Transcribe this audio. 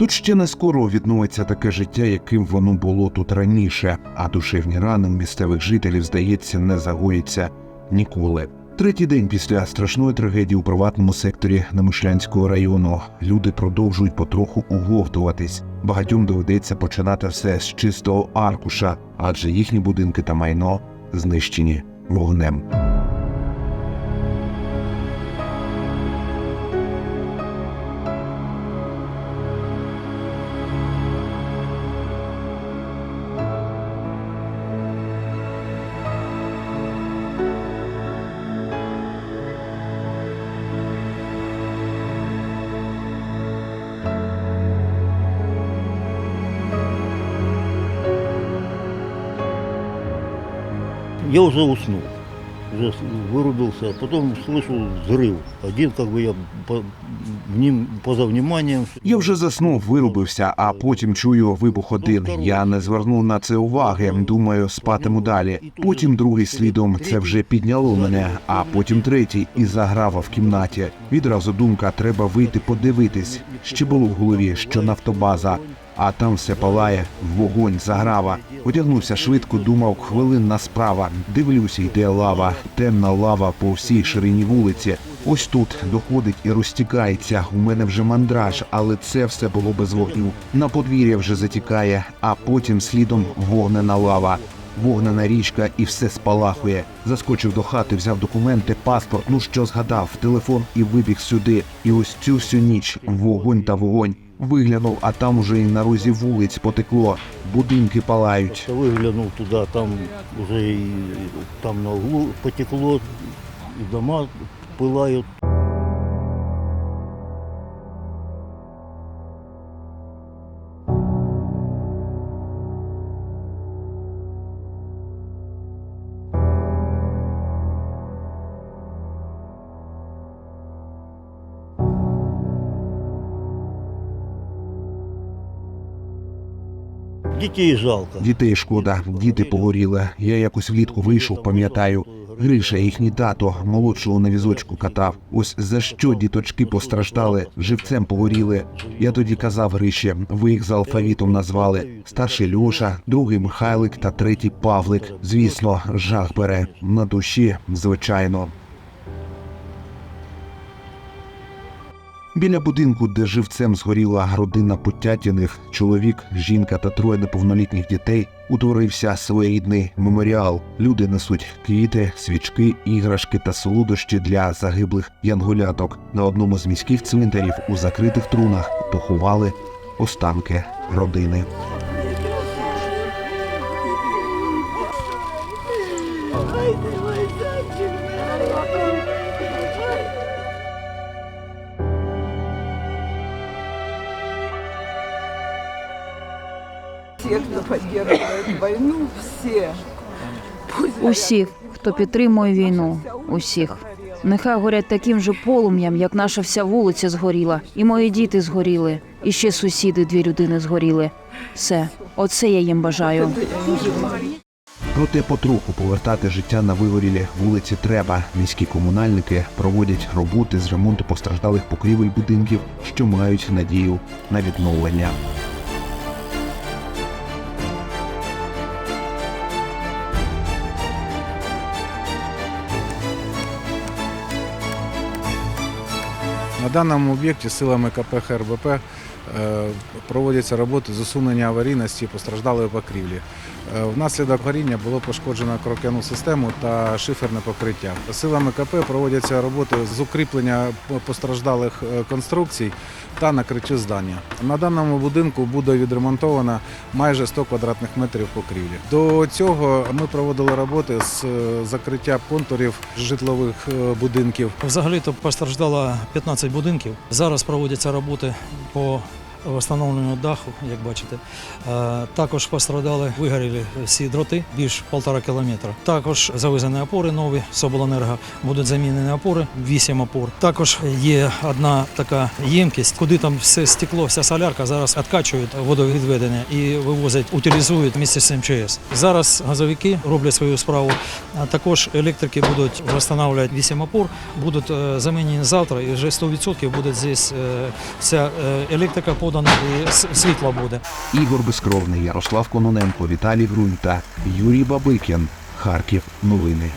Тут ще не скоро відновиться таке життя, яким воно було тут раніше, а душевні рани місцевих жителів, здається, не загоїться ніколи. Третій день після страшної трагедії у приватному секторі Немишлянського району люди продовжують потроху уговтуватись. Багатьом доведеться починати все з чистого аркуша, адже їхні будинки та майно знищені вогнем. Я уже уснул, уже с- вырубился, а потом слышу взрыв. Один, как бы я по, вним- поза вниманием. Я вже заснув, вирубився, а потім чую вибух один. Я не звернув на це уваги. Думаю, спатиму далі. Потім другий слідом це вже підняло мене, а потім третій і заграва в кімнаті. Відразу думка, треба вийти подивитись. Ще було в голові, що нафтобаза, а там все палає, вогонь, заграва. Одягнувся швидко, думав, хвилинна справа. Дивлюся, йде лава, темна лава по всій ширині вулиці. Ось тут доходить і розтікається. У мене вже мандраж, але це все було без вогню. На подвір'я вже затікає, а потім слідом вогнена лава. Вогнена річка і все спалахує. Заскочив до хати, взяв документи, паспорт. Ну що згадав, телефон і вибіг сюди. І ось цю всю ніч вогонь та вогонь. Виглянув, а там уже і на розі вулиць потекло. Будинки палають. Я выглянул туда, там уже и там на углу потекло, и дома пылают. Детей жалко. Дітей шкода, діти погоріли. Я якось влітку вийшов, пам'ятаю. Гриша, їхній тато, молодшого на візочку катав. Ось за що діточки постраждали, живцем погоріли. Я тоді казав Гриші, ви їх за алфавітом назвали. Старший Льоша, другий Михайлик та третій Павлик. Звісно, жах бере на душі, звичайно. Біля будинку, де живцем згоріла родина Потятіних, чоловік, жінка та троє неповнолітніх дітей, утворився своєрідний меморіал. Люди несуть квіти, свічки, іграшки та солодощі для загиблих янголяток. На одному з міських цвинтарів у закритих трунах поховали останки родини. Все, кто поддерживает войну, все. Пусть Усіх, хто підтримує війну, усіх. Нехай горять таким же полум'ям, як наша вся вулиця згоріла, і мої діти згоріли, і ще сусіди, дві людини згоріли. Все, оце я їм бажаю. Проте потроху повертати життя на вигорілі вулиці треба. Міські комунальники проводять роботи з ремонту постраждалих покрівель будинків, що мають надію на відновлення. На даному об'єкті силами КП ХРБП е, проводяться роботи з усунення аварійності постраждалої покрівлі. Е, Внаслідок горіння було пошкоджено крокяну систему та шиферне покриття. Силами КП проводяться роботи з укріплення постраждалих е, конструкцій та накриття здання. На даному будинку буде відремонтовано майже 100 квадратних метрів покрівлі. До цього ми проводили роботи з е, закриття контурів житлових будинків. Взагалі-то постраждало 15 будинків. Зараз проводяться роботи по встановленню даху, як бачите. Е, Також постраждали, вигоріли всі дроти більш полтора кілометра. Також завезені опори нові з. Будуть замінені опори, 8 опор. Також є одна така ємкість, куди там все стекло, вся солярка зараз відкачують водовідведення і вивозять, утилізують місце з МЧС. Зараз газовики роблять свою справу. Також електрики будуть встановлювати 8 опор, будуть е, замінені завтра, і вже 100% буде здесь е, вся електрика повністю подано і світло буде. Ігор Безкровний, Ярослав Кононенко, Віталій Грунь та Юрій Бабикін. Харків. Новини.